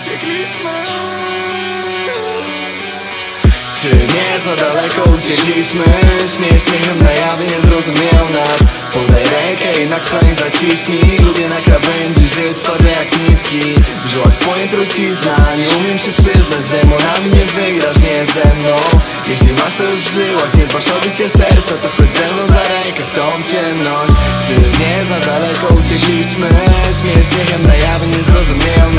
uciekliśmy? Czy nie za daleko uciekliśmy? Śmiech śmiechem na jawie nie zrozumieją nas Podaj rękę i na krań zaciśnij Lubię na krawędzi żyć twarde jak nitki W żyłach twoje trucizna Nie umiem się przyznać, z demonami nie wygrasz, nie ze mną Jeśli masz to już w żyłach, nie dbasz o bicie serca To chodź ze mną za rękę w tą ciemność Czy nie za daleko uciekliśmy? Śmiech śmiechem na jawie nie zrozumieją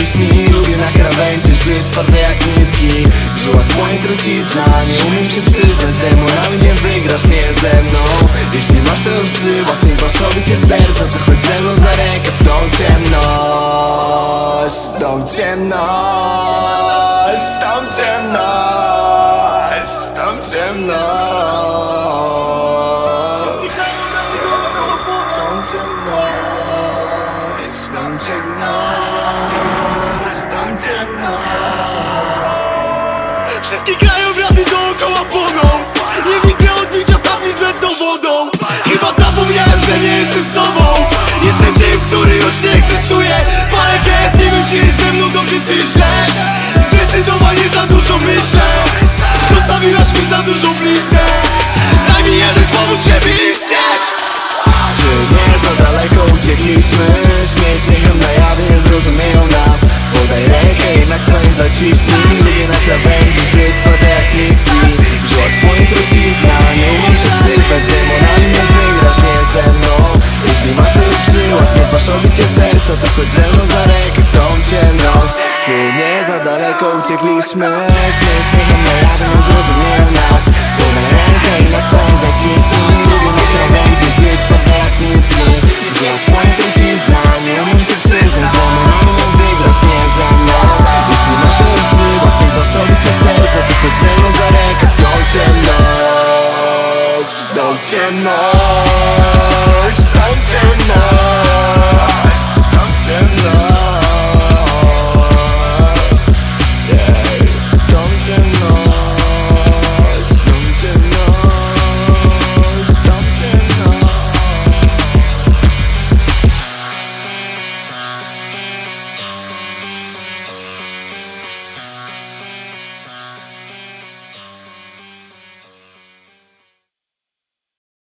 krań zaciśnij Lubię na krawędzi żyć twarde jak nitki. W żyłach moje trucizna Nie umiem się przyznać, z demonami nie wygrasz, nie ze mną. Jeśli masz to już w żyłach, nie dbasz o bicie serca To chodź ze mną za rękę w tą ciemność W tą ciemność W tą ciemność W tą ciemność ciemność Wszystkie krajobrazy dookoła płoną. Nie widzę odbicia w tafli z mętną wodą. Chyba zapomniałem, że nie jestem sobą Jestem tym, który już nie egzystuje. Palę gest, nie wiem czy jest ze mną dobrze czy źle. Zdecydowanie za dużo myślę. Zostawiłaś mi za dużą bliznę. Daj mi jeden powód, żeby istnieć. Czy nie za daleko uciekliśmy? Śmiech czy nie za daleko uciekliśmy. Śmiesz nie mam na radę, nie zrozumiał nas Podam rękę i na twoim zaciśnij Lubię mnie to będzie żyć po jak nitki Gdzie płacę ci zna, nie umiem się przyznać Bo my mamy nam wygrać, nie ze mną. Jeśli masz to już żywot, nie doszedł cię serca To chodzenie za rękę w tą ciemność W tą ciemność.